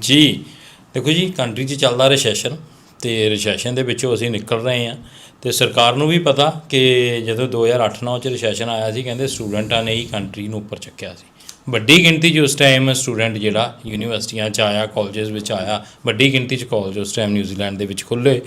ਜੀ। ਦੇਖੋ ਜੀ ਕੰਟਰੀ 'ਚ ਚੱਲਦਾ ਰਿਸੈਸ਼ਨ ਤੇ ਰਿਸੈਸ਼ਨ ਦੇ ਵਿੱਚੋਂ ਅਸੀਂ ਨਿਕਲ ਰਹੇ ਹਾਂ। ਤੇ ਸਰਕਾਰ ਨੂੰ ਵੀ ਪਤਾ ਕਿ ਜਦੋਂ 2008-9 ਚ ਰਿਸੈਸ਼ਨ ਆਇਆ ਸੀ, ਕਹਿੰਦੇ ਸਟੂਡੈਂਟਾਂ ਨੇ ਹੀ ਕੰਟਰੀ ਨੂੰ ਉੱਪਰ ਚੱਕਿਆ ਸੀ। ਵੱਡੀ ਗਿਣਤੀ 'ਚ ਉਸ ਟਾਈਮ ਸਟੂਡੈਂਟ ਜਿਹੜਾ ਯੂਨੀਵਰਸਿਟੀਆਂ 'ਚ ਆਇਆ ਕਾਲਜਸ ਵਿੱਚ ਆਇਆ, ਵੱਡੀ ਗਿਣਤੀ 'ਚ ਕਾਲਜ ਉਸ ਟਾਈਮ ਨਿਊਜ਼ੀਲੈਂਡ ਦੇ ਵਿੱਚ ਖੁੱਲੇ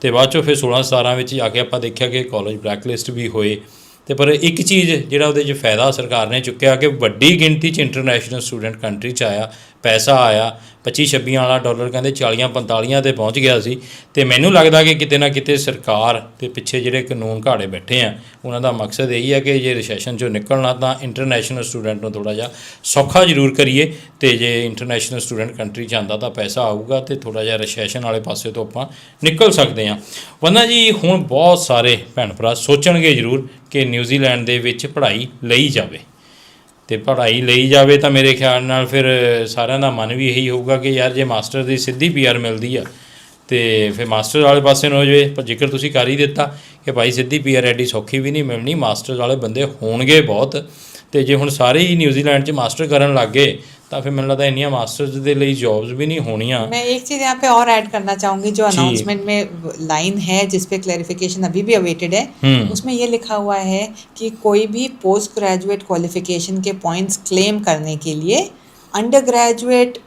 ਤੇ ਬਾਅਦ 'ਚੋਂ ਫਿਰ 16-17 ਵਿੱਚ ਜਾ ਕੇ ਆਪਾਂ ਦੇਖਿਆ ਕਿ ਕਾਲਜ ਬਲੈਕਲਿਸਟ ਵੀ ਹੋਏ। ਤੇ ਪਰ ਇੱਕ ਚੀਜ਼ ਜਿਹੜਾ ਉਹਦੇ 'ਚ ਫਾਇਦਾ ਸਰਕਾਰ ਨੇ ਚੁੱਕਿਆ ਕਿ ਵੱਡੀ ਗਿਣਤੀ 'ਚ ਇੰਟਰਨੈਸ਼ਨਲ ਸਟੂਡੈਂਟ ਕੰਟਰੀ 'ਚ ਆਇਆ। ਪੈਸਾ ਆਇਆ 25 26 ਵਾਲਾ ਡਾਲਰ ਕਹਿੰਦੇ 40 45 ਤੇ ਪਹੁੰਚ ਗਿਆ ਸੀ ਤੇ ਮੈਨੂੰ ਲੱਗਦਾ ਕਿ ਕਿਤੇ ਨਾ ਕਿਤੇ ਸਰਕਾਰ ਤੇ ਪਿੱਛੇ ਜਿਹੜੇ ਕਾਨੂੰਨ ਘਾੜੇ ਬੈਠੇ ਆ, ਉਹਨਾਂ ਦਾ ਮਕਸਦ ਇਹੀ ਹੈ ਕਿ ਜੇ ਰਿਸੈਸ਼ਨ ਚੋਂ ਨਿਕਲਣਾ ਤਾਂ ਇੰਟਰਨੈਸ਼ਨਲ ਸਟੂਡੈਂਟ ਨੂੰ ਥੋੜਾ ਜਿਹਾ ਸੌਖਾ ਜ਼ਰੂਰ ਕਰੀਏ ਤੇ ਜੇ ਇੰਟਰਨੈਸ਼ਨਲ ਸਟੂਡੈਂਟ ਕੰਟਰੀ ਚ ਆਂਦਾ ਤਾਂ ਪੈਸਾ ਆਊਗਾ ਤੇ ਥੋੜਾ ਜਿਹਾ ਰਿਸੈਸ਼ਨ ਵਾਲੇ ਪਾਸੇ ਤੋਂ ਆਪਾਂ ਨਿਕਲ ਸਕਦੇ ਹਾਂ। ਵੰਨਾ ਜੀ, ਹੁਣ ਬਹੁਤ ਸਾਰੇ ਭੈਣ ਭਰਾ ਸੋਚਣਗੇ ਜ਼ਰੂਰ ਕਿ ਨਿਊਜ਼ੀਲੈਂਡ ਦੇ ਵਿੱਚ ਪੜ੍ਹਾਈ ਲਈ ਜਾਵੇ। ਤੇ ਪੜ੍ਹਾਈ ਲਈ ਜਾਵੇ ਤਾਂ ਮੇਰੇ ਖਿਆਲ ਨਾਲ ਫਿਰ ਸਾਰਿਆਂ ਦਾ ਮਨ ਵੀ ਇਹੀ ਹੋਊਗਾ ਕਿ ਯਾਰ ਜੇ ਮਾਸਟਰ ਦੀ ਸਿੱਧੀ ਪੀਆਰ ਮਿਲਦੀ ਆ, ਤੇ ਫਿਰ ਮਾਸਟਰ ਵਾਲੇ ਪਾਸੇ ਨੂੰ ਹੋ ਜਾਵੇ। ਪਰ ਜੇਕਰ ਤੁਸੀਂ ਕਰ ਹੀ ਦਿੱਤਾ ਕਿ ਭਾਈ ਸਿੱਧੀ ਪੀਆਰ ਐਡੀ ਸੌਖੀ ਵੀ ਨਹੀਂ ਮਿਲਣੀ, ਮਾਸਟਰ ਵਾਲੇ ਬੰਦੇ ਹੋਣਗੇ ਬਹੁਤ। ਤੇ ਜੇ ਹੁਣ ਸਾਰੇ ਹੀ ਨਿਊਜ਼ੀਲੈਂਡ 'ਚ ਮਾਸਟਰ ਕਰਨ ਲੱਗ ਗਏ ਤਾਂ ਫਿਰ ਮੈਨੂੰ ਲੱਗਦਾ ਇੰਨੀਆਂ ਮਾਸਟਰਸ ਦੇ ਲਈ ਜੌਬਸ ਵੀ ਨਹੀਂ ਹੋਣੀਆਂ मैं एक चीज़ यहाँ पे और ऐड करना चाहूँगी जो अनाउंसमेंट में लाइन है जिस पे क्लैरिफिकेशन अभी भी अवेटेड है हम्म। उसमें ये लिखा हुआ है कि कोई भी पोस्ट ग्रेजुएट क्वालिफिकेशन के पॉइंट्स क्लेम करने के लिए अंडर ग्रेजुएट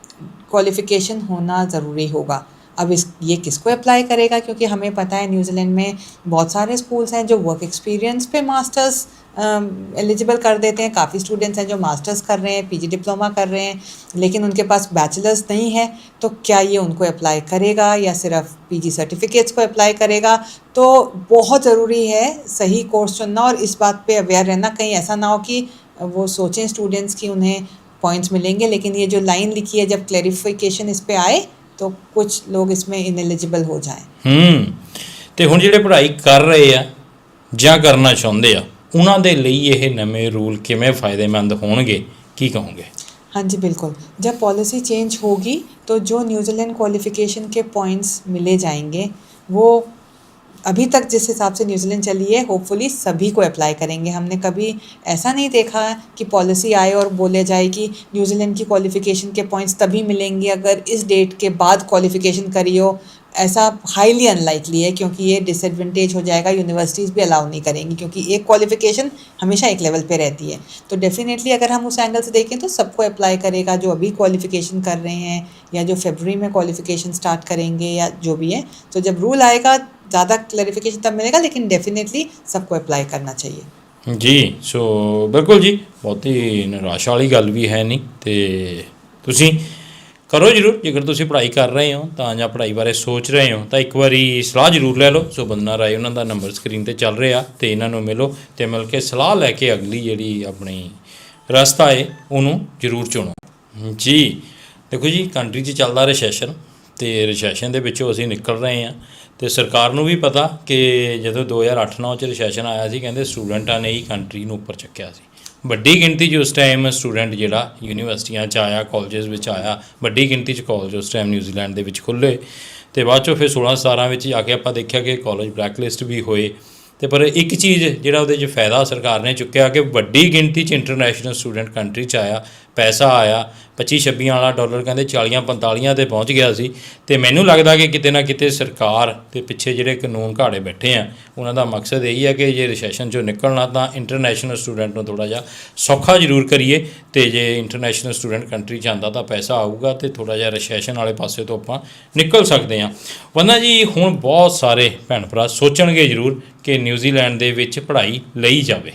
क्वालिफिकेशन होना ज़रूरी होगा अब इस ये किसको अप्लाई करेगा क्योंकि हमें पता है न्यूजीलैंड में बहुत सारे स्कूल्स हैं जो वर्क एक्सपीरियंस पे मास्टर्स एलिजिबल कर देते हैं काफ़ी स्टूडेंट्स हैं जो मास्टर्स कर रहे हैं पीजी डिप्लोमा कर रहे हैं लेकिन उनके पास बैचलर्स नहीं है तो क्या ये उनको अप्लाई करेगा या सिर्फ पीजी सर्टिफिकेट्स को अप्लाई करेगा तो बहुत ज़रूरी है सही कोर्स चुनना और इस बात पे अवेयर रहना कहीं ऐसा ना हो कि वो सोचें स्टूडेंट्स कि उन्हें पॉइंट्स मिलेंगे लेकिन ये जो लाइन लिखी है जब क्लैरिफिकेशन इस पे आए तो कुछ लोग इसमें इनएलिजिबल हो जाएं ਹੂੰ ਤੇ ਹੁਣ ਜਿਹੜੇ ਪੜ੍ਹਾਈ ਕਰ ਰਹੇ ਆ ਜਾਂ ਕਰਨਾ ਚਾਹੁੰਦੇ ਆ ਉਹਨਾਂ ਦੇ ਲਈ ਇਹ ਨਵੇਂ ਰੂਲ ਕਿਵੇਂ ਫਾਇਦੇਮੰਦ ਹੋਣਗੇ ਕੀ ਕਹੋਗੇ हाँ जी बिल्कुल जब पॉलिसी चेंज होगी तो जो न्यूजीलैंड क्वालिफिकेशन के पॉइंट्स मिले जाएंगे वो अभी तक जिस हिसाब से न्यूजीलैंड चली है होपफुली सभी को अप्लाई करेंगे। हमने कभी ऐसा नहीं देखा कि पॉलिसी आए और बोले जाए कि न्यूजीलैंड की क्वालिफिकेशन के पॉइंट्स तभी मिलेंगे अगर इस डेट के बाद क्वालिफिकेशन करी हो। ऐसा हाईली अनलाइकली है क्योंकि ये डिसएडवांटेज हो जाएगा यूनिवर्सिटीज़ भी अलाउ नहीं करेंगी क्योंकि एक क्वालिफिकेशन हमेशा एक लेवल पे रहती है। तो डेफिनेटली अगर हम उस एंगल से देखें तो सबको अप्लाई करेगा जो अभी क्वालिफिकेशन कर रहे हैं या जो फेबररी में क्वालिफिकेशन स्टार्ट करेंगे या जो भी है। तो जब रूल आएगा ज़्यादा क्लैरिफिकेशन तब मिलेगा लेकिन डेफिनेटली सबको अप्लाई करना चाहिए ਜੀ ਸੋ ਬਿਲਕੁਲ ਜੀ ਬਹੁਤੀ ਨਿਰਾਸ਼ਾ ਵਾਲੀ ਗੱਲ ਵੀ ਹੈ ਨਹੀਂ ਤੇ ਤੁਸੀਂ ਕਰੋ ਜਰੂਰ ਜੇਕਰ ਤੁਸੀਂ ਪੜ੍ਹਾਈ ਕਰ ਰਹੇ ਹੋ ਤਾਂ ਜਾਂ ਪੜ੍ਹਾਈ ਬਾਰੇ ਸੋਚ ਰਹੇ ਹੋ ਤਾਂ ਇੱਕ ਵਾਰੀ ਸਲਾਹ ਜਰੂਰ ਲੈ ਲਓ ਸੋ ਬੰਦਨਾ ਰਾਏ ਉਹਨਾਂ ਦਾ ਨੰਬਰ ਸਕਰੀਨ ਤੇ ਚੱਲ ਰਿਹਾ ਤੇ ਇਹਨਾਂ ਨੂੰ ਮਿਲੋ ਤੇ ਮਿਲ ਕੇ ਸਲਾਹ ਲੈ ਕੇ ਅਗਲੀ ਜਿਹੜੀ ਆਪਣੀ ਰਸਤਾ ਹੈ ਉਹਨੂੰ ਜਰੂਰ ਚੁਣੋ ਜੀ ਦੇਖੋ ਜੀ ਕੰਟਰੀ 'ਚ ਚੱਲਦਾ ਰੈਸੈਸ਼ਨ ਤੇ ਰੈਸੈਸ਼ਨ ਦੇ ਵਿੱਚੋਂ ਅਸੀਂ ਨਿਕਲ ਰਹੇ ਹਾਂ ਤੇ ਸਰਕਾਰ ਨੂੰ ਵੀ ਪਤਾ ਕਿ ਜਦੋਂ 2008-9 ਚ ਰਿਸੈਸ਼ਨ ਆਇਆ ਸੀ, ਕਹਿੰਦੇ ਸਟੂਡੈਂਟਾਂ ਨੇ ਹੀ ਕੰਟਰੀ ਨੂੰ ਉੱਪਰ ਚੱਕਿਆ ਸੀ। ਵੱਡੀ ਗਿਣਤੀ 'ਚ ਉਸ ਟਾਈਮ ਸਟੂਡੈਂਟ ਜਿਹੜਾ ਯੂਨੀਵਰਸਿਟੀਆਂ 'ਚ ਆਇਆ ਕਾਲਜਸ ਵਿੱਚ ਆਇਆ, ਵੱਡੀ ਗਿਣਤੀ 'ਚ ਕਾਲਜ ਉਸ ਟਾਈਮ ਨਿਊਜ਼ੀਲੈਂਡ ਦੇ ਵਿੱਚ ਖੁੱਲੇ ਤੇ ਬਾਅਦ 'ਚੋਂ ਫਿਰ 16-17 ਵਿੱਚ ਜਾ ਕੇ ਆਪਾਂ ਦੇਖਿਆ ਕਿ ਕਾਲਜ ਬਲੈਕਲਿਸਟ ਵੀ ਹੋਏ। ਤੇ ਪਰ ਇੱਕ ਚੀਜ਼ ਜਿਹੜਾ ਉਹਦੇ 'ਚ ਫਾਇਦਾ ਸਰਕਾਰ ਨੇ ਚੁੱਕਿਆ ਕਿ ਵੱਡੀ ਗਿਣਤੀ 'ਚ ਇੰਟਰਨੈਸ਼ਨਲ ਸਟੂਡੈਂਟ ਕੰਟਰੀ 'ਚ ਆਇਆ, ਪੈਸਾ ਆਇਆ 25 26 ਵਾਲਾ ਡਾਲਰ ਕਹਿੰਦੇ 40 45 ਤੇ ਪਹੁੰਚ ਗਿਆ ਸੀ। ਤੇ ਮੈਨੂੰ ਲੱਗਦਾ ਕਿ ਕਿਤੇ ਨਾ ਕਿਤੇ ਸਰਕਾਰ ਤੇ ਪਿੱਛੇ ਜਿਹੜੇ ਕਾਨੂੰਨ ਘਾੜੇ ਬੈਠੇ ਆ, ਉਹਨਾਂ ਦਾ ਮਕਸਦ ਇਹੀ ਹੈ ਕਿ ਜੇ ਰਿਸੈਸ਼ਨ ਚੋਂ ਨਿਕਲਣਾ ਤਾਂ ਇੰਟਰਨੈਸ਼ਨਲ ਸਟੂਡੈਂਟ ਨੂੰ ਥੋੜਾ ਜਿਹਾ ਸੌਖਾ ਜ਼ਰੂਰ ਕਰੀਏ ਤੇ ਜੇ ਇੰਟਰਨੈਸ਼ਨਲ ਸਟੂਡੈਂਟ ਕੰਟਰੀ ਚ ਆਂਦਾ ਤਾਂ ਪੈਸਾ ਆਊਗਾ ਤੇ ਥੋੜਾ ਜਿਹਾ ਰਿਸੈਸ਼ਨ ਵਾਲੇ ਪਾਸੇ ਤੋਂ ਆਪਾਂ ਨਿਕਲ ਸਕਦੇ ਹਾਂ। ਵੰਨਾ ਜੀ, ਹੁਣ ਬਹੁਤ ਸਾਰੇ ਭੈਣ ਭਰਾ ਸੋਚਣਗੇ ਜ਼ਰੂਰ ਕਿ ਨਿਊਜ਼ੀਲੈਂਡ ਦੇ ਵਿੱਚ ਪੜ੍ਹਾਈ ਲਈ ਜਾਵੇ।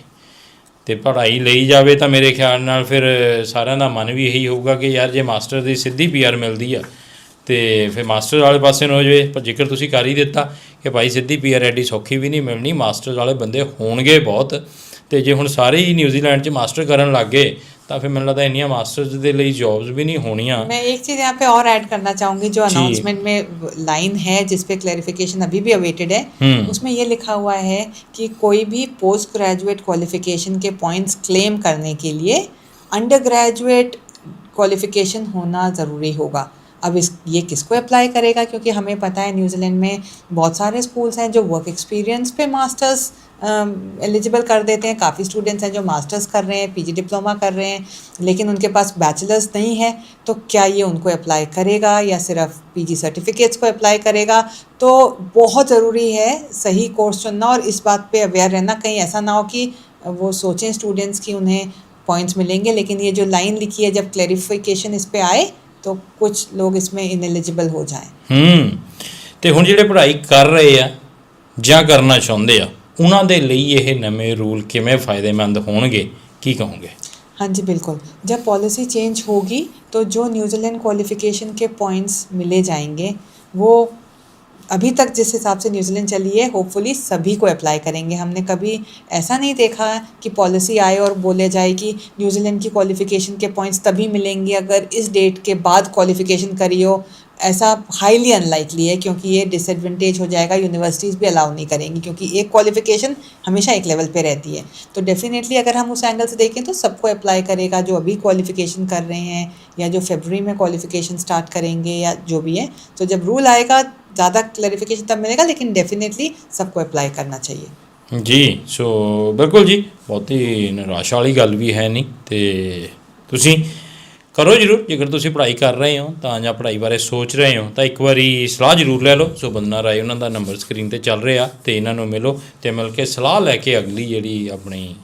ਤੇ ਪੜ੍ਹਾਈ ਲਈ ਜਾਵੇ ਤਾਂ ਮੇਰੇ ਖਿਆਲ ਨਾਲ ਫਿਰ ਸਾਰਿਆਂ ਦਾ ਮਨ ਵੀ ਇਹੀ ਹੋਊਗਾ ਕਿ ਯਾਰ ਜੇ ਮਾਸਟਰ ਦੀ ਸਿੱਧੀ ਪੀਆਰ ਮਿਲਦੀ ਆ, ਤੇ ਫਿਰ ਮਾਸਟਰ ਵਾਲੇ ਪਾਸੇ ਨੂੰ ਹੋ ਜਾਵੇ। ਪਰ ਜੇਕਰ ਤੁਸੀਂ ਕਰ ਹੀ ਦਿੱਤਾ ਕਿ ਭਾਈ ਸਿੱਧੀ ਪੀਆਰ ਐਡੀ ਸੌਖੀ ਵੀ ਨਹੀਂ ਮਿਲਣੀ, ਮਾਸਟਰ ਵਾਲੇ ਬੰਦੇ ਹੋਣਗੇ ਬਹੁਤ। ਤੇ ਜੇ ਹੁਣ ਸਾਰੇ ਹੀ ਨਿਊਜ਼ੀਲੈਂਡ 'ਚ ਮਾਸਟਰ ਕਰਨ ਲੱਗ ਗਏ ਤਾਂ ਫਿਰ ਮੈਨੂੰ ਲੱਗਦਾ ਇੰਨੀਆਂ ਮਾਸਟਰਸ ਦੇ ਲਈ ਜੌਬਸ ਵੀ ਨਹੀਂ ਹੋਣੀਆਂ मैं एक चीज़ यहाँ पे और ऐड करना चाहूँगी जो अनाउंसमेंट में लाइन है जिस पे क्लैरिफिकेशन अभी भी अवेटेड है हम्म। उसमें ये लिखा हुआ है कि कोई भी पोस्ट ग्रेजुएट क्वालिफिकेशन के पॉइंट्स क्लेम करने के लिए अंडर ग्रेजुएट क्वालिफिकेशन होना ज़रूरी होगा अब इस, ये किसको अप्लाई करेगा? क्योंकि हमें पता है न्यूजीलैंड में बहुत सारे स्कूल्स हैं जो वर्क एक्सपीरियंस पे मास्टर्स एलिजिबल कर देते हैं। काफ़ी स्टूडेंट्स हैं जो मास्टर्स कर रहे हैं पीजी डिप्लोमा कर रहे हैं, लेकिन उनके पास बैचलर्स नहीं है। तो क्या ये उनको अप्लाई करेगा या सिर्फ़ पीजी सर्टिफिकेट्स को अप्लाई करेगा? तो बहुत ज़रूरी है सही कोर्स चुनना और इस बात पे अवेयर रहना। कहीं ऐसा ना हो कि वो सोचें स्टूडेंट्स कि उन्हें पॉइंट्स मिलेंगे, लेकिन ये जो लाइन लिखी है, जब क्लैरिफिकेशन इस पर आए तो कुछ लोग इसमें इनएलिजिबल हो जाएं ਹੂੰ ਤੇ ਹੁਣ ਜਿਹੜੇ ਪੜ੍ਹਾਈ ਕਰ ਰਹੇ ਆ ਜਾਂ ਕਰਨਾ ਚਾਹੁੰਦੇ ਆ ਉਹਨਾਂ ਦੇ ਲਈ ਇਹ ਨਵੇਂ ਰੂਲ ਕਿਵੇਂ ਫਾਇਦੇਮੰਦ ਹੋਣਗੇ ਕੀ ਕਹੋਗੇ हाँ जी बिल्कुल जब पॉलिसी चेंज होगी तो जो न्यूजीलैंड क्वालिफिकेशन के पॉइंट्स मिले जाएंगे वो अभी तक जिस हिसाब से न्यूजीलैंड चली है होपफुली सभी को अप्लाई करेंगे। हमने कभी ऐसा नहीं देखा कि पॉलिसी आए और बोले जाए कि न्यूजीलैंड की क्वालिफिकेशन के पॉइंट्स तभी मिलेंगे अगर इस डेट के बाद क्वालिफिकेशन करी हो। ऐसा हाईली अनलाइकली है क्योंकि ये डिसएडवांटेज हो जाएगा यूनिवर्सिटीज़ भी अलाउ नहीं करेंगी क्योंकि एक क्वालिफिकेशन हमेशा एक लेवल पे रहती है। तो डेफिनेटली अगर हम उस एंगल से देखें तो सबको अप्लाई करेगा जो अभी क्वालिफिकेशन कर रहे हैं या जो फेबररी में क्वालिफिकेशन स्टार्ट करेंगे या जो भी है। तो जब रूल आएगा ज़्यादा क्लैरिफिकेशन तब मिलेगा लेकिन डेफिनेटली सबको अप्लाई करना चाहिए ਜੀ ਸੋ ਬਿਲਕੁਲ ਜੀ ਬਹੁਤੀ ਨਿਰਾਸ਼ਾ ਵਾਲੀ ਗੱਲ ਵੀ ਹੈ ਨਹੀਂ ਤੇ ਤੁਸੀਂ ਕਰੋ ਜਰੂਰ ਜੇਕਰ ਤੁਸੀਂ ਪੜ੍ਹਾਈ ਕਰ ਰਹੇ ਹੋ ਤਾਂ ਜਾਂ ਪੜ੍ਹਾਈ ਬਾਰੇ ਸੋਚ ਰਹੇ ਹੋ ਤਾਂ ਇੱਕ ਵਾਰੀ ਸਲਾਹ ਜਰੂਰ ਲੈ ਲਓ ਸੋ ਬੰਦਨਾ ਰਾਏ ਉਹਨਾਂ ਦਾ ਨੰਬਰ ਸਕਰੀਨ ਤੇ ਚੱਲ ਰਿਹਾ ਤੇ ਇਹਨਾਂ ਨੂੰ ਮਿਲੋ ਤੇ ਮਿਲ ਕੇ ਸਲਾਹ ਲੈ ਕੇ ਅਗਲੀ ਜਿਹੜੀ ਆਪਣੀ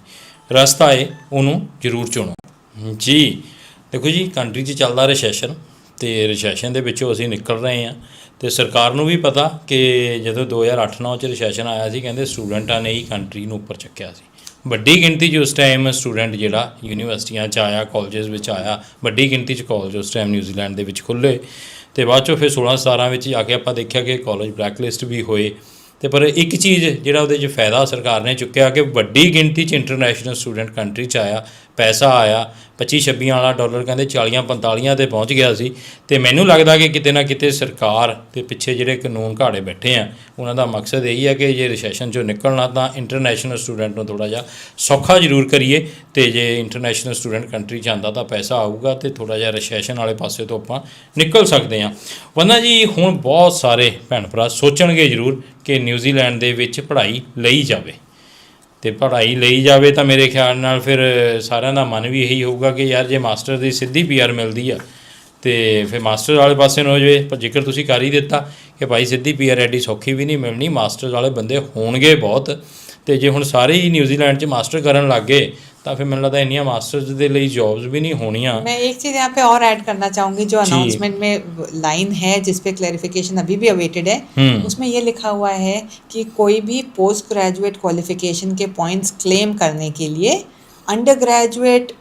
ਰਸਤਾ ਹੈ ਉਹਨੂੰ ਜਰੂਰ ਚੁਣੋ ਜੀ ਦੇਖੋ ਜੀ ਕੰਟਰੀ 'ਚ ਚੱਲਦਾ ਰੈਸੈਸ਼ਨ ਤੇ ਰੈਸੈਸ਼ਨ ਦੇ ਵਿੱਚੋਂ ਅਸੀਂ ਨਿਕਲ ਰਹੇ ਹਾਂ ਤੇ ਸਰਕਾਰ ਨੂੰ ਵੀ ਪਤਾ ਕਿ ਜਦੋਂ 2008-9 ਚ ਰਿਸੈਸ਼ਨ ਆਇਆ ਸੀ, ਕਹਿੰਦੇ ਸਟੂਡੈਂਟਾਂ ਨੇ ਹੀ ਕੰਟਰੀ ਨੂੰ ਉੱਪਰ ਚੱਕਿਆ ਸੀ। ਵੱਡੀ ਗਿਣਤੀ 'ਚ ਉਸ ਟਾਈਮ ਸਟੂਡੈਂਟ ਜਿਹੜਾ ਯੂਨੀਵਰਸਿਟੀਆਂ 'ਚ ਆਇਆ ਕਾਲਜਸ ਵਿੱਚ ਆਇਆ, ਵੱਡੀ ਗਿਣਤੀ 'ਚ ਕਾਲਜ ਉਸ ਟਾਈਮ ਨਿਊਜ਼ੀਲੈਂਡ ਦੇ ਵਿੱਚ ਖੁੱਲੇ ਤੇ ਬਾਅਦ 'ਚੋਂ ਫਿਰ 16-17 ਵਿੱਚ ਜਾ ਕੇ ਆਪਾਂ ਦੇਖਿਆ ਕਿ ਕਾਲਜ ਬਲੈਕਲਿਸਟ ਵੀ ਹੋਏ। ਤੇ ਪਰ ਇੱਕ ਚੀਜ਼ ਜਿਹੜਾ ਉਹਦੇ 'ਚ ਫਾਇਦਾ ਸਰਕਾਰ ਨੇ ਚੁੱਕਿਆ ਕਿ ਵੱਡੀ ਗਿਣਤੀ 'ਚ ਇੰਟਰਨੈਸ਼ਨਲ ਸਟੂਡੈਂਟ ਕੰਟਰੀ 'ਚ ਆਇਆ। ਪੈਸਾ ਆਇਆ 25 26 ਵਾਲਾ ਡਾਲਰ ਕਹਿੰਦੇ 40 45 ਤੇ ਪਹੁੰਚ ਗਿਆ ਸੀ। ਤੇ ਮੈਨੂੰ ਲੱਗਦਾ ਕਿ ਕਿਤੇ ਨਾ ਕਿਤੇ ਸਰਕਾਰ ਤੇ ਪਿੱਛੇ ਜਿਹੜੇ ਕਾਨੂੰਨ ਘਾੜੇ ਬੈਠੇ ਆ, ਉਹਨਾਂ ਦਾ ਮਕਸਦ ਇਹੀ ਹੈ ਕਿ ਜੇ ਰਿਸੈਸ਼ਨ ਚੋਂ ਨਿਕਲਣਾ ਤਾਂ ਇੰਟਰਨੈਸ਼ਨਲ ਸਟੂਡੈਂਟ ਨੂੰ ਥੋੜਾ ਜਿਹਾ ਸੌਖਾ ਜ਼ਰੂਰ ਕਰੀਏ ਤੇ ਜੇ ਇੰਟਰਨੈਸ਼ਨਲ ਸਟੂਡੈਂਟ ਕੰਟਰੀ 'ਚ ਆਂਦਾ ਤਾਂ ਪੈਸਾ ਆਊਗਾ ਤੇ ਥੋੜਾ ਜਿਹਾ ਰਿਸੈਸ਼ਨ ਵਾਲੇ ਪਾਸੇ ਤੋਂ ਆਪਾਂ ਨਿਕਲ ਸਕਦੇ ਹਾਂ। ਵੰਨਾ ਜੀ, ਹੁਣ ਬਹੁਤ ਸਾਰੇ ਭੈਣ ਭਰਾ ਸੋਚਣਗੇ ਜ਼ਰੂਰ ਕਿ ਨਿਊਜ਼ੀਲੈਂਡ ਦੇ ਵਿੱਚ ਪੜ੍ਹਾਈ ਲਈ ਜਾਵੇ। ਤੇ ਪੜ੍ਹਾਈ ਲਈ ਜਾਵੇ ਤਾਂ ਮੇਰੇ ਖਿਆਲ ਨਾਲ ਫਿਰ ਸਾਰਿਆਂ ਦਾ ਮਨ ਵੀ ਇਹੀ ਹੋਊਗਾ ਕਿ ਯਾਰ ਜੇ ਮਾਸਟਰ ਦੀ ਸਿੱਧੀ ਪੀਆਰ ਮਿਲਦੀ ਆ, ਤੇ ਫਿਰ ਮਾਸਟਰ ਵਾਲੇ ਪਾਸੇ ਨੂੰ ਹੋ ਜਾਵੇ। ਪਰ ਜੇਕਰ ਤੁਸੀਂ ਕਰ ਹੀ ਦਿੱਤਾ ਕਿ ਭਾਈ ਸਿੱਧੀ ਪੀਆਰ ਐਡੀ ਸੌਖੀ ਵੀ ਨਹੀਂ ਮਿਲਣੀ, ਮਾਸਟਰ ਵਾਲੇ ਬੰਦੇ ਹੋਣਗੇ ਬਹੁਤ। ਤੇ ਜੇ ਹੁਣ ਸਾਰੇ ਹੀ ਨਿਊਜ਼ੀਲੈਂਡ 'ਚ ਮਾਸਟਰ ਕਰਨ ਲੱਗ ਗਏ ਤਾਂ ਫਿਰ ਮੈਨੂੰ ਲੱਗਦਾ ਇੰਨੀਆਂ ਮਾਸਟਰਸ ਦੇ ਲਈ ਜੌਬਸ ਵੀ ਨਹੀਂ ਹੋਣੀਆਂ मैं एक चीज़ यहाँ पे और ऐड करना चाहूँगी जो जी। अनाउंसमेंट में लाइन है जिस पे क्लैरिफिकेशन अभी भी अवेटेड है हम्म। उसमें ये लिखा हुआ है कि कोई भी पोस्ट ग्रेजुएट क्वालिफिकेशन के पॉइंट्स क्लेम करने के लिए अंडर ग्रेजुएट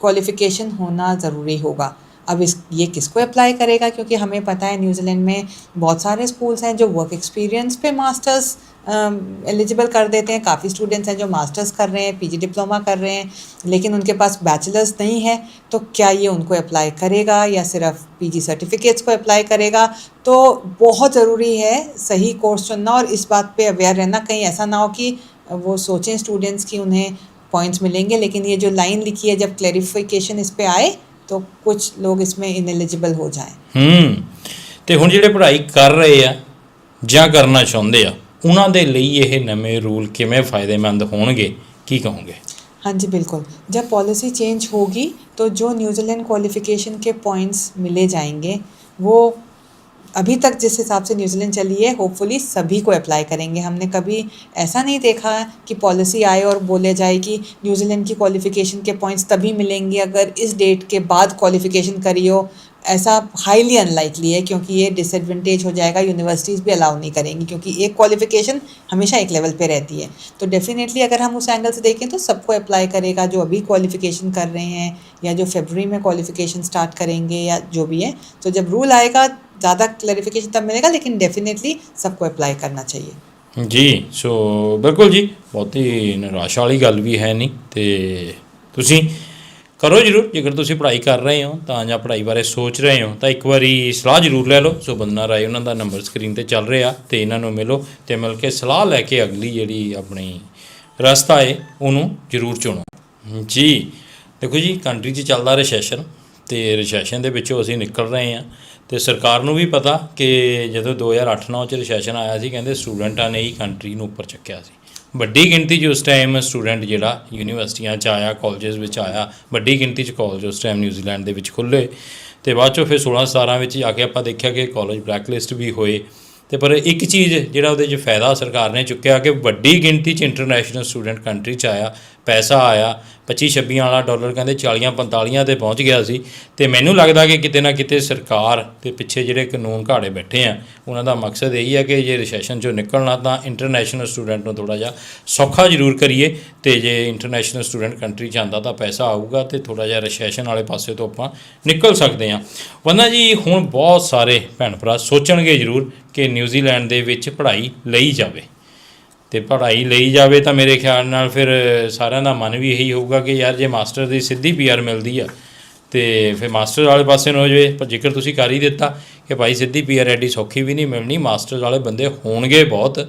क्वालिफिकेशन होना ज़रूरी होगा अब इस ये किसको अप्लाई करेगा क्योंकि हमें पता है न्यूजीलैंड में बहुत सारे स्कूल्स हैं जो वर्क एक्सपीरियंस पे मास्टर्स एलिजिबल कर देते हैं काफ़ी स्टूडेंट्स हैं जो मास्टर्स कर रहे हैं पीजी डिप्लोमा कर रहे हैं लेकिन उनके पास बैचलर्स नहीं है तो क्या ये उनको अप्लाई करेगा या सिर्फ पीजी सर्टिफिकेट्स को अप्लाई करेगा तो बहुत ज़रूरी है सही कोर्स चुनना और इस बात पे अवेयर रहना कहीं ऐसा ना हो कि वो सोचें स्टूडेंट्स कि उन्हें पॉइंट्स मिलेंगे लेकिन ये जो लाइन लिखी है जब क्लैरिफिकेशन इस पे आए तो कुछ लोग इसमें इनएलिजिबल हो जाएं ਹੂੰ ਤੇ ਹੁਣ ਜਿਹੜੇ ਪੜ੍ਹਾਈ ਕਰ ਰਹੇ ਆ ਜਾਂ ਕਰਨਾ ਚਾਹੁੰਦੇ ਆ ਉਹਨਾਂ ਦੇ ਲਈ ਇਹ ਨਵੇਂ ਰੂਲ ਕਿਵੇਂ ਫਾਇਦੇਮੰਦ ਹੋਣਗੇ ਕੀ ਕਹੋਗੇ हाँ जी बिल्कुल जब पॉलिसी चेंज होगी तो जो न्यूजीलैंड क्वालिफिकेशन के पॉइंट्स मिले जाएंगे वो अभी तक जिस हिसाब से न्यूजीलैंड चली है होपफुली सभी को अप्लाई करेंगे हमने कभी ऐसा नहीं देखा कि पॉलिसी आए और बोले जाए कि न्यूजीलैंड की क्वालिफिकेशन के पॉइंट्स तभी मिलेंगे अगर इस डेट के बाद क्वालिफिकेशन करी हो ऐसा हाईली अनलाइकली है क्योंकि ये डिसएडवांटेज हो जाएगा यूनिवर्सिटीज़ भी अलाउ नहीं करेंगी क्योंकि एक क्वालिफिकेशन हमेशा एक लेवल पे रहती है तो डेफिनेटली अगर हम उस एंगल से देखें तो सबको अप्लाई करेगा जो अभी क्वालिफिकेशन कर रहे हैं या जो फेबररी में क्वालिफिकेशन स्टार्ट करेंगे या जो भी है तो जब रूल आएगा ज़्यादा क्लैरिफिकेशन तब मिलेगा लेकिन डेफिनेटली सबको अप्लाई करना चाहिए ਜੀ ਸੋ ਬਿਲਕੁਲ ਜੀ ਬਹੁਤੀ ਨਿਰਾਸ਼ਾ ਵਾਲੀ ਗੱਲ ਵੀ ਹੈ ਨਹੀਂ ਤੇ ਤੁਸੀਂ ਕਰੋ ਜਰੂਰ, ਜੇਕਰ ਤੁਸੀਂ ਪੜ੍ਹਾਈ ਕਰ ਰਹੇ ਹੋ ਤਾਂ ਜਾਂ ਪੜ੍ਹਾਈ ਬਾਰੇ ਸੋਚ ਰਹੇ ਹੋ ਤਾਂ ਇੱਕ ਵਾਰੀ ਸਲਾਹ ਜਰੂਰ ਲੈ ਲਓ। ਸੋ ਬੰਦਨਾ ਰਾਏ ਉਹਨਾਂ ਦਾ ਨੰਬਰ ਸਕਰੀਨ ਤੇ ਚੱਲ ਰਿਹਾ ਤੇ ਇਹਨਾਂ ਨੂੰ ਮਿਲੋ ਤੇ ਮਿਲ ਕੇ ਸਲਾਹ ਲੈ ਕੇ ਅਗਲੀ ਜਿਹੜੀ ਆਪਣੀ ਰਸਤਾ ਹੈ ਉਹਨੂੰ ਜਰੂਰ ਚੁਣੋ। ਜੀ, ਦੇਖੋ ਜੀ ਕੰਟਰੀ 'ਚ ਚੱਲਦਾ ਰੈਸੈਸ਼ਨ ਤੇ ਰੈਸੈਸ਼ਨ ਦੇ ਵਿੱਚੋਂ ਅਸੀਂ ਨਿਕਲ ਰਹੇ ਹਾਂ ਤੇ ਸਰਕਾਰ ਨੂੰ ਵੀ ਪਤਾ ਕਿ ਜਦੋਂ 2008-9 ਚ ਰੈਸੈਸ਼ਨ ਆਇਆ ਸੀ, ਕਹਿੰਦੇ ਸਟੂਡੈਂਟਾਂ ਨੇ ਹੀ ਕੰਟਰੀ ਨੂੰ ਉੱਪਰ ਚੱਕਿਆ ਸੀ। ਵੱਡੀ ਗਿਣਤੀ 'ਚ ਉਸ ਟਾਈਮ ਸਟੂਡੈਂਟ ਜਿਹੜਾ ਯੂਨੀਵਰਸਿਟੀਆਂ 'ਚ ਆਇਆ ਕਾਲਜਸ ਵਿੱਚ ਆਇਆ, ਵੱਡੀ ਗਿਣਤੀ 'ਚ ਕਾਲਜ ਉਸ ਟਾਈਮ ਨਿਊਜ਼ੀਲੈਂਡ ਦੇ ਵਿੱਚ ਖੁੱਲੇ ਤੇ ਬਾਅਦ 'ਚੋਂ ਫਿਰ 16-17 ਵਿੱਚ ਆ ਕੇ ਆਪਾਂ ਦੇਖਿਆ ਕਿ ਕਾਲਜ ਬਲੈਕਲਿਸਟ ਵੀ ਹੋਏ। ਤੇ ਪਰ ਇੱਕ ਚੀਜ਼ ਜਿਹੜਾ ਉਹਦੇ 'ਚ ਫਾਇਦਾ ਸਰਕਾਰ ਨੇ ਚੁੱਕਿਆ ਕਿ ਵੱਡੀ ਗਿਣਤੀ 'ਚ ਇੰਟਰਨੈਸ਼ਨਲ ਸਟੂਡੈਂਟ ਕੰਟਰੀ 'ਚ ਆਇਆ। ਪੈਸਾ ਆਇਆ 25 26 ਵਾਲਾ ਡਾਲਰ ਕਹਿੰਦੇ 40 45 ਤੇ ਪਹੁੰਚ ਗਿਆ ਸੀ ਤੇ ਮੈਨੂੰ ਲੱਗਦਾ ਕਿ ਕਿਤੇ ਨਾ ਕਿਤੇ ਸਰਕਾਰ ਤੇ ਪਿੱਛੇ ਜਿਹੜੇ ਕਾਨੂੰਨ ਘਾੜੇ ਬੈਠੇ ਆ, ਉਹਨਾਂ ਦਾ ਮਕਸਦ ਇਹੀ ਹੈ ਕਿ ਜੇ ਰਿਸੈਸ਼ਨ ਚੋਂ ਨਿਕਲਣਾ ਤਾਂ ਇੰਟਰਨੈਸ਼ਨਲ ਸਟੂਡੈਂਟ ਨੂੰ ਥੋੜਾ ਜਿਹਾ ਸੌਖਾ ਜ਼ਰੂਰ ਕਰੀਏ ਤੇ ਜੇ ਇੰਟਰਨੈਸ਼ਨਲ ਸਟੂਡੈਂਟ ਕੰਟਰੀ ਚ ਆਂਦਾ ਤਾਂ ਪੈਸਾ ਆਊਗਾ ਤੇ ਥੋੜਾ ਜਿਹਾ ਰਿਸੈਸ਼ਨ ਵਾਲੇ ਪਾਸੇ ਤੋਂ ਆਪਾਂ ਨਿਕਲ ਸਕਦੇ ਹਾਂ। ਵੰਨਾ ਜੀ, ਹੁਣ ਬਹੁਤ ਸਾਰੇ ਭੈਣ ਭਰਾ ਸੋਚਣਗੇ ਜ਼ਰੂਰ ਕਿ ਨਿਊਜ਼ੀਲੈਂਡ ਦੇ ਵਿੱਚ ਪੜ੍ਹਾਈ ਲਈ ਜਾਵੇ। ਤੇ ਪੜ੍ਹਾਈ ਲਈ ਜਾਵੇ ਤਾਂ ਮੇਰੇ ਖਿਆਲ ਨਾਲ ਫਿਰ ਸਾਰਿਆਂ ਦਾ ਮਨ ਵੀ ਇਹੀ ਹੋਊਗਾ ਕਿ ਯਾਰ ਜੇ ਮਾਸਟਰ ਦੀ ਸਿੱਧੀ ਪੀਆਰ ਮਿਲਦੀ ਆ, ਤੇ ਫਿਰ ਮਾਸਟਰ ਵਾਲੇ ਪਾਸੇ ਨੂੰ ਹੋ ਜਾਵੇ। ਪਰ ਜੇਕਰ ਤੁਸੀਂ ਕਰ ਹੀ ਦਿੱਤਾ ਕਿ ਭਾਈ ਸਿੱਧੀ ਪੀਆਰ ਐਡੀ ਸੌਖੀ ਵੀ ਨਹੀਂ ਮਿਲਣੀ, ਮਾਸਟਰ ਵਾਲੇ ਬੰਦੇ ਹੋਣਗੇ ਬਹੁਤ।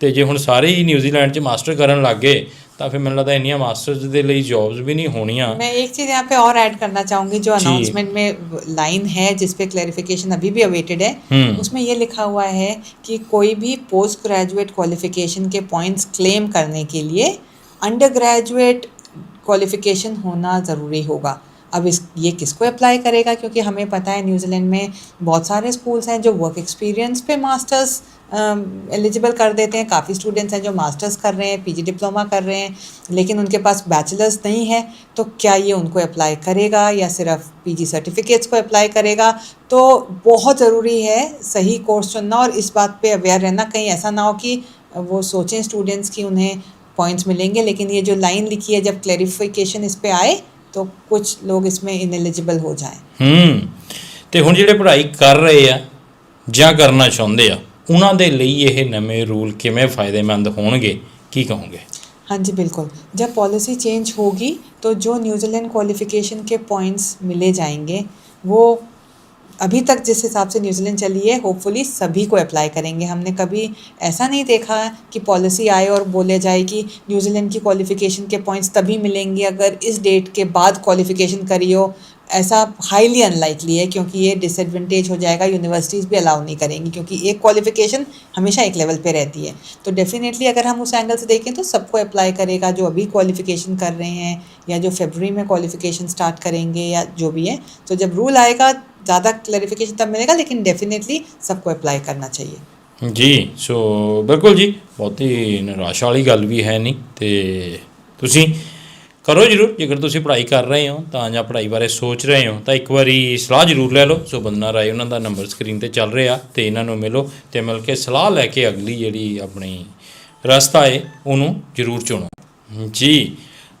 ਤੇ ਜੇ ਹੁਣ ਸਾਰੇ ਹੀ ਨਿਊਜ਼ੀਲੈਂਡ 'ਚ ਮਾਸਟਰ ਕਰਨ ਲੱਗ ਗਏ ਤਾਂ ਫਿਰ ਮੈਨੂੰ ਲੱਗਦਾ ਇੰਨੀਆਂ ਮਾਸਟਰਸ ਦੇ ਲਈ ਜੌਬਸ ਵੀ ਨਹੀਂ ਹੋਣੀਆਂ मैं एक चीज़ यहाँ पे और ऐड करना चाहूँगी जो जी। अनाउंसमेंट में लाइन है जिस पे क्लैरिफिकेशन अभी भी अवेटेड है हम्म। उसमें ये लिखा हुआ है कि कोई भी पोस्ट ग्रेजुएट क्वालिफिकेशन के पॉइंट्स क्लेम करने के लिए अंडर ग्रेजुएट क्वालिफिकेशन होना ज़रूरी होगा अब इस ये किसको अप्लाई करेगा क्योंकि हमें पता है न्यूजीलैंड में बहुत सारे स्कूल्स हैं जो वर्क एक्सपीरियंस पे मास्टर्स एलिजिबल कर देते हैं काफ़ी स्टूडेंट्स हैं जो मास्टर्स कर रहे हैं पीजी डिप्लोमा कर रहे हैं लेकिन उनके पास बैचलर्स नहीं है तो क्या ये उनको अप्लाई करेगा या सिर्फ पीजी सर्टिफिकेट्स को अप्लाई करेगा तो बहुत ज़रूरी है सही कोर्स चुनना और इस बात पे अवेयर रहना कहीं ऐसा ना हो कि वो सोचें स्टूडेंट्स कि उन्हें पॉइंट्स मिलेंगे लेकिन ये जो लाइन लिखी है जब क्लैरिफिकेशन इस पे आए तो कुछ लोग इसमें इनएलिजिबल हो जाएं ਹੂੰ ਤੇ ਹੁਣ ਜਿਹੜੇ ਪੜ੍ਹਾਈ ਕਰ ਰਹੇ ਆ ਜਾਂ ਕਰਨਾ ਚਾਹੁੰਦੇ ਆ ਉਹਨਾਂ ਦੇ ਲਈ ਇਹ ਨਵੇਂ ਰੂਲ ਕਿਵੇਂ ਫਾਇਦੇਮੰਦ ਹੋਣਗੇ ਕੀ ਕਹੋਗੇ हाँ जी बिल्कुल जब पॉलिसी चेंज होगी तो जो न्यूजीलैंड क्वालिफिकेशन के पॉइंट्स मिले जाएंगे वो अभी तक जिस हिसाब से न्यूजीलैंड चली है होपफुली सभी को अप्लाई करेंगे हमने कभी ऐसा नहीं देखा कि पॉलिसी आए और बोले जाए कि न्यूजीलैंड की क्वालिफिकेशन के पॉइंट्स तभी मिलेंगे अगर इस डेट के बाद क्वालिफिकेशन करी हो ऐसा हाईली अनलाइकली है क्योंकि ये डिसएडवांटेज हो जाएगा यूनिवर्सिटीज़ भी अलाउ नहीं करेंगी क्योंकि एक क्वालिफिकेशन हमेशा एक लेवल पे रहती है तो डेफिनेटली अगर हम उस एंगल से देखें तो सबको अप्लाई करेगा जो अभी क्वालिफिकेशन कर रहे हैं या जो फेबररी में क्वालिफिकेशन स्टार्ट करेंगे या जो भी है तो जब रूल आएगा ज़्यादा क्लैरिफिकेशन तब मिलेगा लेकिन डेफिनेटली सबको अप्लाई करना चाहिए ਜੀ ਸੋ ਬਿਲਕੁਲ ਜੀ ਬਹੁਤੀ ਨਿਰਾਸ਼ਾ ਵਾਲੀ ਗੱਲ ਵੀ ਹੈ ਨਹੀਂ ਤੇ ਤੁਸੀਂ ਕਰੋ ਜਰੂਰ, ਜੇਕਰ ਤੁਸੀਂ ਪੜ੍ਹਾਈ ਕਰ ਰਹੇ ਹੋ ਤਾਂ ਜਾਂ ਪੜ੍ਹਾਈ ਬਾਰੇ ਸੋਚ ਰਹੇ ਹੋ ਤਾਂ ਇੱਕ ਵਾਰੀ ਸਲਾਹ ਜਰੂਰ ਲੈ ਲਓ। ਸੋ ਬੰਦਨਾ ਰਾਏ ਉਹਨਾਂ ਦਾ ਨੰਬਰ ਸਕਰੀਨ ਤੇ ਚੱਲ ਰਿਹਾ ਤੇ ਇਹਨਾਂ ਨੂੰ ਮਿਲੋ ਤੇ ਮਿਲ ਕੇ ਸਲਾਹ ਲੈ ਕੇ ਅਗਲੀ ਜਿਹੜੀ ਆਪਣੀ ਰਸਤਾ ਹੈ, ਉਹਨੂੰ ਜਰੂਰ ਚੁਣੋ। ਜੀ,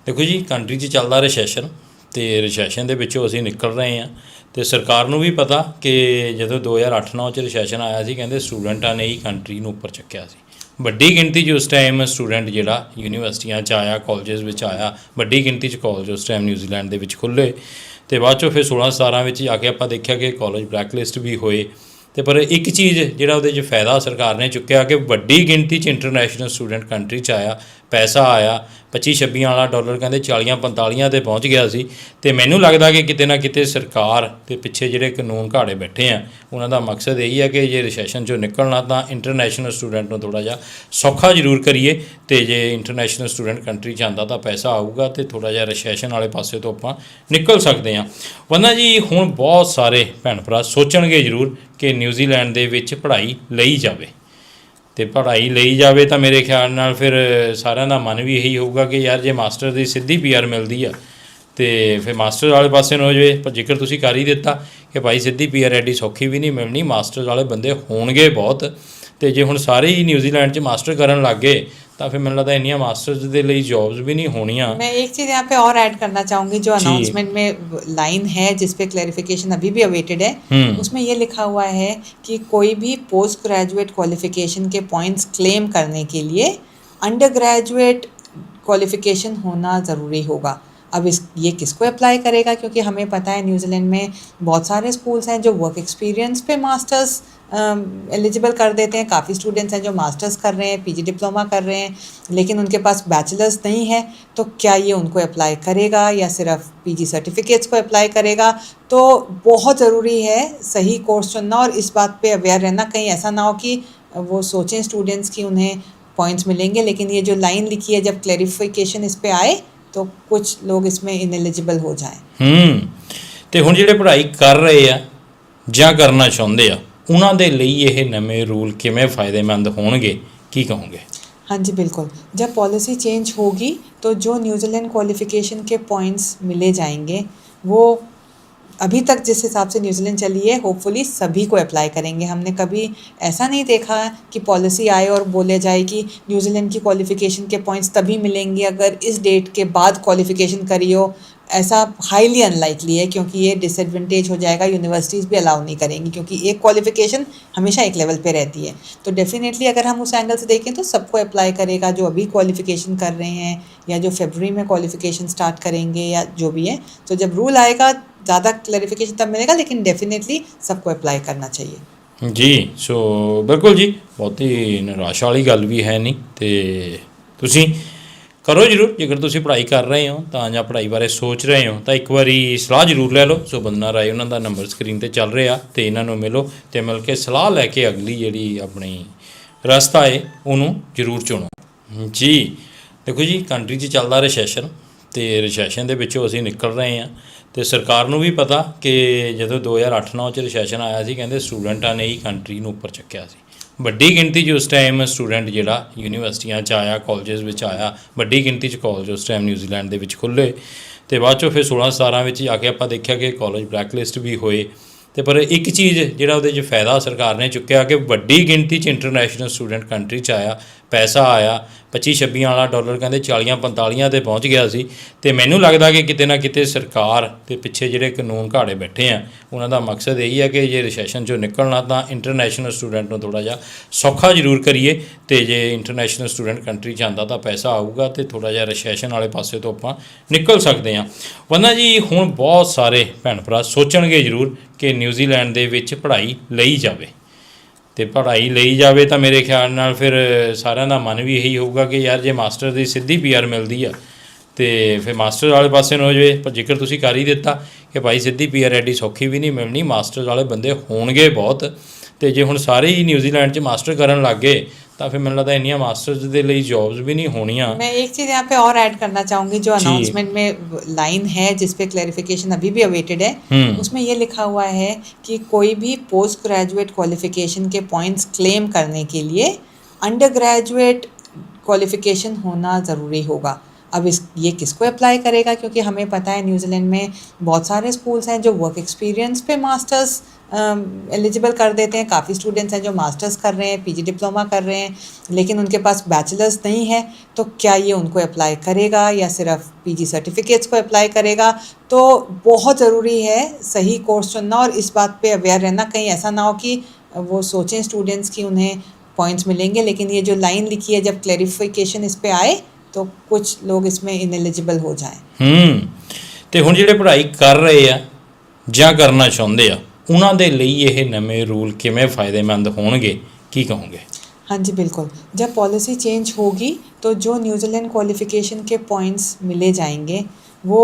ਦੇਖੋ ਜੀ ਕੰਟਰੀ 'ਚ ਚੱਲਦਾ ਰੈਸੈਸ਼ਨ ਤੇ ਰੈਸੈਸ਼ਨ ਦੇ ਵਿੱਚੋਂ ਅਸੀਂ ਨਿਕਲ ਰਹੇ ਹਾਂ ਤੇ ਸਰਕਾਰ ਨੂੰ ਵੀ ਪਤਾ ਕਿ ਜਦੋਂ 2008-9 ਚ ਰੈਸੈਸ਼ਨ ਆਇਆ ਸੀ, ਕਹਿੰਦੇ ਸਟੂਡੈਂਟਾਂ ਨੇ ਹੀ ਕੰਟਰੀ ਨੂੰ ਉੱਪਰ ਚੱਕਿਆ ਸੀ। ਵੱਡੀ ਗਿਣਤੀ 'ਚ ਉਸ ਟਾਈਮ ਸਟੂਡੈਂਟ ਜਿਹੜਾ ਯੂਨੀਵਰਸਿਟੀਆਂ 'ਚ ਆਇਆ ਕਾਲਜਸ ਵਿੱਚ ਆਇਆ, ਵੱਡੀ ਗਿਣਤੀ 'ਚ ਕਾਲਜ ਉਸ ਟਾਈਮ ਨਿਊਜ਼ੀਲੈਂਡ ਦੇ ਵਿੱਚ ਖੁੱਲੇ ਤੇ ਬਾਅਦ 'ਚੋਂ ਫਿਰ 16-17 ਵਿੱਚ ਆ ਕੇ ਆਪਾਂ ਦੇਖਿਆ ਕਿ ਕਾਲਜ ਬਲੈਕਲਿਸਟ ਵੀ ਹੋਏ। ਤੇ ਪਰ ਇੱਕ ਚੀਜ਼ ਜਿਹੜਾ ਉਹਦੇ 'ਚ ਫਾਇਦਾ ਸਰਕਾਰ ਨੇ ਚੁੱਕਿਆ ਕਿ ਵੱਡੀ ਗਿਣਤੀ 'ਚ ਇੰਟਰਨੈਸ਼ਨਲ ਸਟੂਡੈਂਟ ਕੰਟਰੀ 'ਚ ਆਇਆ। ਪੈਸਾ ਆਇਆ 25 26 ਵਾਲਾ ਡਾਲਰ ਕਹਿੰਦੇ 40 45 ਤੇ ਪਹੁੰਚ ਗਿਆ ਸੀ ਤੇ ਮੈਨੂੰ ਲੱਗਦਾ ਕਿ ਕਿਤੇ ਨਾ ਕਿਤੇ ਸਰਕਾਰ ਤੇ ਪਿੱਛੇ ਜਿਹੜੇ ਕਾਨੂੰਨ ਘਾੜੇ ਬੈਠੇ ਆ, ਉਹਨਾਂ ਦਾ ਮਕਸਦ ਇਹੀ ਹੈ ਕਿ ਜੇ ਰਿਸੈਸ਼ਨ ਚੋਂ ਨਿਕਲਣਾ ਤਾਂ ਇੰਟਰਨੈਸ਼ਨਲ ਸਟੂਡੈਂਟ ਨੂੰ ਥੋੜਾ ਜਿਹਾ ਸੌਖਾ ਜ਼ਰੂਰ ਕਰੀਏ ਤੇ ਜੇ ਇੰਟਰਨੈਸ਼ਨਲ ਸਟੂਡੈਂਟ ਕੰਟਰੀ ਚ ਆਂਦਾ ਤਾਂ ਪੈਸਾ ਆਊਗਾ ਤੇ ਥੋੜਾ ਜਿਹਾ ਰਿਸੈਸ਼ਨ ਵਾਲੇ ਪਾਸੇ ਤੋਂ ਆਪਾਂ ਨਿਕਲ ਸਕਦੇ ਹਾਂ। ਵੰਨਾ ਜੀ, ਹੁਣ ਬਹੁਤ ਸਾਰੇ ਭੈਣ ਭਰਾ ਸੋਚਣਗੇ ਜ਼ਰੂਰ ਕਿ ਨਿਊਜ਼ੀਲੈਂਡ ਦੇ ਵਿੱਚ ਪੜ੍ਹਾਈ ਲਈ ਜਾਵੇ। ਤੇ ਪੜ੍ਹਾਈ ਲਈ ਜਾਵੇ ਤਾਂ ਮੇਰੇ ਖਿਆਲ ਨਾਲ ਫਿਰ ਸਾਰਿਆਂ ਦਾ ਮਨ ਵੀ ਇਹੀ ਹੋਊਗਾ ਕਿ ਯਾਰ ਜੇ ਮਾਸਟਰ ਦੀ ਸਿੱਧੀ ਪੀਆਰ ਮਿਲਦੀ ਆ, ਤੇ ਫਿਰ ਮਾਸਟਰ ਵਾਲੇ ਪਾਸੇ ਨੂੰ ਹੋ ਜਾਵੇ। ਪਰ ਜੇਕਰ ਤੁਸੀਂ ਕਰ ਹੀ ਦਿੱਤਾ ਕਿ ਭਾਈ ਸਿੱਧੀ ਪੀਆਰ ਐਡੀ ਸੌਖੀ ਵੀ ਨਹੀਂ ਮਿਲਣੀ, ਮਾਸਟਰ ਵਾਲੇ ਬੰਦੇ ਹੋਣਗੇ ਬਹੁਤ। ਤੇ ਜੇ ਹੁਣ ਸਾਰੇ ਹੀ ਨਿਊਜ਼ੀਲੈਂਡ 'ਚ ਮਾਸਟਰ ਕਰਨ ਲੱਗ ਗਏ ਤਾਂ ਫਿਰ ਮੈਨੂੰ ਲੱਗਦਾ ਇੰਨੀਆਂ ਮਾਸਟਰਸ ਦੇ ਲਈ ਜੌਬਸ ਵੀ ਨਹੀਂ ਹੋਣੀਆਂ मैं एक चीज़ यहाँ पे और ऐड करना चाहूँगी जो जी। अनाउंसमेंट में लाइन है जिस पे क्लैरिफिकेशन अभी भी अवेटेड है हम्म। उसमें ये लिखा हुआ है कि कोई भी पोस्ट ग्रेजुएट क्वालिफिकेशन के पॉइंट्स क्लेम करने के लिए अंडर ग्रेजुएट क्वालिफिकेशन होना ज़रूरी होगा अब इस, ये किसको अप्लाई करेगा? क्योंकि हमें पता है न्यूजीलैंड में बहुत सारे स्कूल्स हैं जो वर्क एक्सपीरियंस पे मास्टर्स एलिजिबल कर देते हैं। काफ़ी स्टूडेंट्स हैं जो मास्टर्स कर रहे हैं पीजी डिप्लोमा कर रहे हैं, लेकिन उनके पास बैचलर्स नहीं है। तो क्या ये उनको अप्लाई करेगा या सिर्फ़ पीजी सर्टिफिकेट्स को अप्लाई करेगा? तो बहुत ज़रूरी है सही कोर्स चुनना और इस बात पे अवेयर रहना। कहीं ऐसा ना हो कि वो सोचें स्टूडेंट्स कि उन्हें पॉइंट्स मिलेंगे, लेकिन ये जो लाइन लिखी है, जब क्लैरिफिकेशन इस पर आए तो कुछ लोग इसमें इनएलिजिबल हो जाएं ਹੂੰ ਤੇ ਹੁਣ ਜਿਹੜੇ ਪੜ੍ਹਾਈ ਕਰ ਰਹੇ ਆ ਜਾਂ ਕਰਨਾ ਚਾਹੁੰਦੇ ਆ ਉਹਨਾਂ ਦੇ ਲਈ ਇਹ ਨਵੇਂ ਰੂਲ ਕਿਵੇਂ ਫਾਇਦੇਮੰਦ ਹੋਣਗੇ ਕੀ ਕਹੋਗੇ हाँ जी बिल्कुल जब पॉलिसी चेंज होगी तो जो न्यूजीलैंड क्वालिफिकेशन के पॉइंट्स मिले जाएंगे वो अभी तक जिस हिसाब से न्यूजीलैंड चली है होपफुली सभी को अप्लाई करेंगे। हमने कभी ऐसा नहीं देखा कि पॉलिसी आए और बोले जाए कि न्यूजीलैंड की क्वालिफिकेशन के पॉइंट्स तभी मिलेंगे अगर इस डेट के बाद क्वालिफिकेशन करी हो। ऐसा हाईली अनलाइकली है क्योंकि ये डिसएडवांटेज हो जाएगा यूनिवर्सिटीज़ भी अलाउ नहीं करेंगी क्योंकि एक क्वालिफिकेशन हमेशा एक लेवल पे रहती है। तो डेफिनेटली अगर हम उस एंगल से देखें तो सबको अप्लाई करेगा जो अभी क्वालिफिकेशन कर रहे हैं या जो फेबररी में क्वालिफिकेशन स्टार्ट करेंगे या जो भी है। तो जब रूल आएगा ज़्यादा क्लैरिफिकेशन तब मिलेगा लेकिन डेफिनेटली सबको अप्लाई करना चाहिए ਜੀ ਸੋ ਬਿਲਕੁਲ ਜੀ ਬਹੁਤੀ ਨਿਰਾਸ਼ਾ ਵਾਲੀ ਗੱਲ ਵੀ ਹੈ ਨਹੀਂ ਤੇ ਤੁਸੀਂ ਕਰੋ ਜਰੂਰ ਜੇਕਰ ਤੁਸੀਂ ਪੜ੍ਹਾਈ ਕਰ ਰਹੇ ਹੋ ਤਾਂ ਜਾਂ ਪੜ੍ਹਾਈ ਬਾਰੇ ਸੋਚ ਰਹੇ ਹੋ ਤਾਂ ਇੱਕ ਵਾਰੀ ਸਲਾਹ ਜਰੂਰ ਲੈ ਲਓ ਸੋ ਬੰਦਨਾ ਰਾਏ ਉਹਨਾਂ ਦਾ ਨੰਬਰ ਸਕਰੀਨ ਤੇ ਚੱਲ ਰਿਹਾ ਤੇ ਇਹਨਾਂ ਨੂੰ ਮਿਲੋ ਤੇ ਮਿਲ ਕੇ ਸਲਾਹ ਲੈ ਕੇ ਅਗਲੀ ਜਿਹੜੀ ਆਪਣੀ ਰਸਤਾ ਹੈ ਉਹਨੂੰ ਜਰੂਰ ਚੁਣੋ ਜੀ ਦੇਖੋ ਜੀ ਕੰਟਰੀ 'ਚ ਚੱਲਦਾ ਰੈਸੈਸ਼ਨ ਤੇ ਰੈਸੈਸ਼ਨ ਦੇ ਵਿੱਚੋਂ ਅਸੀਂ ਨਿਕਲ ਰਹੇ ਹਾਂ ਤੇ ਸਰਕਾਰ ਨੂੰ ਵੀ ਪਤਾ ਕਿ ਜਦੋਂ 2008-9 ਚ ਰਿਸੈਸ਼ਨ ਆਇਆ ਸੀ, ਕਹਿੰਦੇ ਸਟੂਡੈਂਟਾਂ ਨੇ ਹੀ ਕੰਟਰੀ ਨੂੰ ਉੱਪਰ ਚੱਕਿਆ ਸੀ। ਵੱਡੀ ਗਿਣਤੀ 'ਚ ਉਸ ਟਾਈਮ ਸਟੂਡੈਂਟ ਜਿਹੜਾ ਯੂਨੀਵਰਸਿਟੀਆਂ 'ਚ ਆਇਆ ਕਾਲਜਸ ਵਿੱਚ ਆਇਆ, ਵੱਡੀ ਗਿਣਤੀ 'ਚ ਕਾਲਜ ਉਸ ਟਾਈਮ ਨਿਊਜ਼ੀਲੈਂਡ ਦੇ ਵਿੱਚ ਖੁੱਲੇ ਤੇ ਬਾਅਦ 'ਚੋਂ ਫਿਰ 16-17 ਵਿੱਚ ਜਾ ਕੇ ਆਪਾਂ ਦੇਖਿਆ ਕਿ ਕਾਲਜ ਬਲੈਕਲਿਸਟ ਵੀ ਹੋਏ। ਤੇ ਪਰ ਇੱਕ ਚੀਜ਼ ਜਿਹੜਾ ਉਹਦੇ 'ਚ ਫਾਇਦਾ ਸਰਕਾਰ ਨੇ ਚੁੱਕਿਆ ਕਿ ਵੱਡੀ ਗਿਣਤੀ 'ਚ ਇੰਟਰਨੈਸ਼ਨਲ ਸਟੂਡੈਂਟ ਕੰਟਰੀ 'ਚ ਆਇਆ। ਪੈਸਾ ਆਇਆ 25 26 ਵਾਲਾ ਡਾਲਰ ਕਹਿੰਦੇ 40 45 ਤੇ ਪਹੁੰਚ ਗਿਆ ਸੀ। ਤੇ ਮੈਨੂੰ ਲੱਗਦਾ ਕਿ ਕਿਤੇ ਨਾ ਕਿਤੇ ਸਰਕਾਰ ਤੇ ਪਿੱਛੇ ਜਿਹੜੇ ਕਾਨੂੰਨ ਘਾੜੇ ਬੈਠੇ ਆ, ਉਹਨਾਂ ਦਾ ਮਕਸਦ ਇਹੀ ਹੈ ਕਿ ਜੇ ਰਿਸੈਸ਼ਨ ਚੋਂ ਨਿਕਲਣਾ ਤਾਂ ਇੰਟਰਨੈਸ਼ਨਲ ਸਟੂਡੈਂਟ ਨੂੰ ਥੋੜਾ ਜਿਹਾ ਸੌਖਾ ਜ਼ਰੂਰ ਕਰੀਏ ਤੇ ਜੇ ਇੰਟਰਨੈਸ਼ਨਲ ਸਟੂਡੈਂਟ ਕੰਟਰੀ 'ਚ ਆਂਦਾ ਤਾਂ ਪੈਸਾ ਆਊਗਾ ਤੇ ਥੋੜਾ ਜਿਹਾ ਰਿਸੈਸ਼ਨ ਵਾਲੇ ਪਾਸੇ ਤੋਂ ਆਪਾਂ ਨਿਕਲ ਸਕਦੇ ਹਾਂ। ਵੰਨਾ ਜੀ, ਹੁਣ ਬਹੁਤ ਸਾਰੇ ਭੈਣ ਭਰਾ ਸੋਚਣਗੇ ਜ਼ਰੂਰ ਕਿ ਨਿਊਜ਼ੀਲੈਂਡ ਦੇ ਵਿੱਚ ਪੜ੍ਹਾਈ ਲਈ ਜਾਵੇ। ਤੇ ਪੜ੍ਹਾਈ ਲਈ ਜਾਵੇ ਤਾਂ ਮੇਰੇ ਖਿਆਲ ਨਾਲ ਫਿਰ ਸਾਰਿਆਂ ਦਾ ਮਨ ਵੀ ਇਹੀ ਹੋਊਗਾ ਕਿ ਯਾਰ ਜੇ ਮਾਸਟਰ ਦੀ ਸਿੱਧੀ ਪੀਆਰ ਮਿਲਦੀ ਆ, ਤੇ ਫਿਰ ਮਾਸਟਰ ਵਾਲੇ ਪਾਸੇ ਨੂੰ ਹੋ ਜਾਵੇ। ਪਰ ਜੇਕਰ ਤੁਸੀਂ ਕਰ ਹੀ ਦਿੱਤਾ ਕਿ ਭਾਈ ਸਿੱਧੀ ਪੀਆਰ ਐਡੀ ਸੌਖੀ ਵੀ ਨਹੀਂ ਮਿਲਣੀ, ਮਾਸਟਰ ਵਾਲੇ ਬੰਦੇ ਹੋਣਗੇ ਬਹੁਤ। ਤੇ ਜੇ ਹੁਣ ਸਾਰੇ ਹੀ ਨਿਊਜ਼ੀਲੈਂਡ 'ਚ ਮਾਸਟਰ ਕਰਨ ਲੱਗ ਗਏ ਤਾਂ ਫਿਰ ਮੈਨੂੰ ਲੱਗਦਾ ਇੰਨੀਆਂ ਮਾਸਟਰਸ ਦੇ ਲਈ ਜੌਬਸ ਵੀ ਨਹੀਂ ਹੋਣੀਆਂ मैं एक चीज़ यहाँ पे और ऐड करना चाहूँगी जो जी। अनाउंसमेंट में लाइन है जिस पे क्लैरिफिकेशन अभी भी अवेटेड है हम्म। उसमें ये लिखा हुआ है कि कोई भी पोस्ट ग्रेजुएट क्वालिफिकेशन के पॉइंट्स क्लेम करने के लिए अंडर ग्रेजुएट क्वालिफिकेशन होना ज़रूरी होगा अब इस ये किसको अप्लाई करेगा क्योंकि हमें पता है न्यूजीलैंड में बहुत सारे स्कूल्स हैं जो वर्क एक्सपीरियंस पे मास्टर्स एलिजिबल कर देते हैं काफ़ी स्टूडेंट्स हैं जो मास्टर्स कर रहे हैं पीजी डिप्लोमा कर रहे हैं लेकिन उनके पास बैचलर्स नहीं है तो क्या ये उनको अप्लाई करेगा या सिर्फ पीजी सर्टिफिकेट्स को अप्लाई करेगा तो बहुत ज़रूरी है सही कोर्स चुनना और इस बात पे अवेयर रहना कहीं ऐसा ना हो कि वो सोचें स्टूडेंट्स कि उन्हें पॉइंट्स मिलेंगे लेकिन ये जो लाइन लिखी है जब क्लैरिफिकेशन इस पे आए तो कुछ लोग इसमें इनएलिजिबल हो जाएं ਹੂੰ ਤੇ ਹੁਣ ਜਿਹੜੇ ਪੜ੍ਹਾਈ ਕਰ ਰਹੇ ਆ ਜਾਂ ਕਰਨਾ ਚਾਹੁੰਦੇ ਆ ਉਹਨਾਂ ਦੇ ਲਈ ਇਹ ਨਵੇਂ ਰੂਲ ਕਿਵੇਂ ਫਾਇਦੇਮੰਦ ਹੋਣਗੇ ਕੀ ਕਹੋਗੇ हाँ जी बिल्कुल जब पॉलिसी चेंज होगी तो जो न्यूजीलैंड क्वालिफिकेशन के पॉइंट्स मिले जाएंगे वो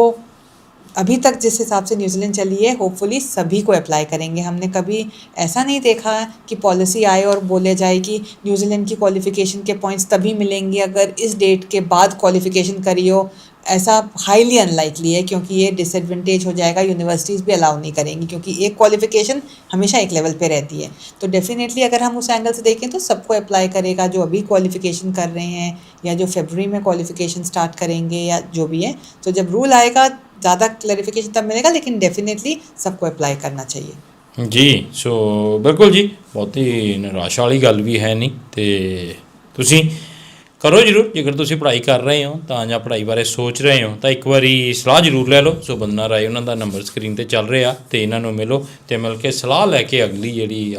अभी तक जिस हिसाब से न्यूजीलैंड चली है होपफुली सभी को अप्लाई करेंगे हमने कभी ऐसा नहीं देखा कि पॉलिसी आए और बोले जाए कि न्यूजीलैंड की क्वालिफिकेशन के पॉइंट्स तभी मिलेंगे अगर इस डेट के बाद क्वालिफिकेशन करी हो ऐसा हाईली अनलाइकली है क्योंकि ये डिसएडवांटेज हो जाएगा यूनिवर्सिटीज़ भी अलाउ नहीं करेंगी क्योंकि एक क्वालिफिकेशन हमेशा एक लेवल पे रहती है तो डेफिनेटली अगर हम उस एंगल से देखें तो सबको अप्लाई करेगा जो अभी क्वालिफिकेशन कर रहे हैं या जो फेबररी में क्वालिफिकेशन स्टार्ट करेंगे या जो भी है तो जब रूल आएगा ज़्यादा क्लैरिफिकेशन तब मिलेगा लेकिन डेफिनेटली सबको अप्लाई करना चाहिए ਜੀ ਸੋ ਬਿਲਕੁਲ ਜੀ ਬਹੁਤੀ ਨਿਰਾਸ਼ਾ ਵਾਲੀ ਗੱਲ ਵੀ ਹੈ ਨਹੀਂ ਤੇ ਤੁਸੀਂ ਕਰੋ ਜਰੂਰ, ਜੇਕਰ ਤੁਸੀਂ ਪੜ੍ਹਾਈ ਕਰ ਰਹੇ ਹੋ ਤਾਂ ਜਾਂ ਪੜ੍ਹਾਈ ਬਾਰੇ ਸੋਚ ਰਹੇ ਹੋ ਤਾਂ ਇੱਕ ਵਾਰੀ ਸਲਾਹ ਜਰੂਰ ਲੈ ਲਓ। ਸੋ ਬੰਦਨਾ ਰਾਏ ਉਹਨਾਂ ਦਾ ਨੰਬਰ ਸਕਰੀਨ ਤੇ ਚੱਲ ਰਿਹਾ ਤੇ ਇਹਨਾਂ ਨੂੰ ਮਿਲੋ ਤੇ ਮਿਲ ਕੇ ਸਲਾਹ ਲੈ ਕੇ ਅਗਲੀ ਜਿਹੜੀ